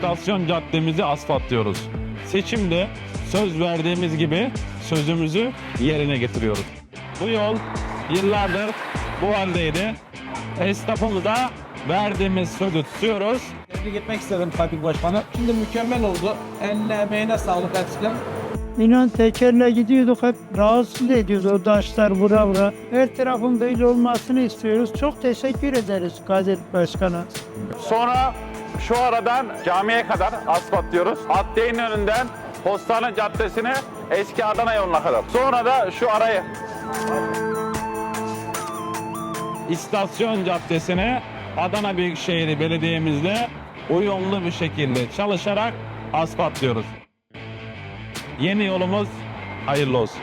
istasyon caddemizi asfaltlıyoruz. Seçimde söz verdiğimiz gibi sözümüzü yerine getiriyoruz. Bu yol yıllardır bu haldeydi. Esnafımıza verdiğimiz sözü tutuyoruz. Tebrik etmek istedim Fatih Başkanı. Şimdi mükemmel oldu. Eline emeğine sağlık eskiden. İnan tekerle gidiyorduk hep rahatsız ediyoruz o taşlar vura vura. Her tarafın böyle olmasını istiyoruz. Çok teşekkür ederiz Kadir Başkan'a. Sonra şu aradan camiye kadar asfaltlıyoruz. Adliyenin önünden Postane Caddesi'ne eski Adana yoluna kadar. Sonra da şu arayı İstasyon Caddesi'ne Adana Büyükşehir Belediye'mizle uyumlu bir şekilde çalışarak asfaltlıyoruz. Yeni yolumuz hayırlı olsun.